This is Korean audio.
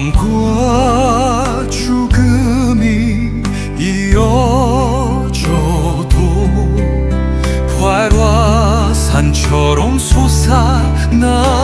삶과 죽음이 이어져도 활화산처럼 솟아나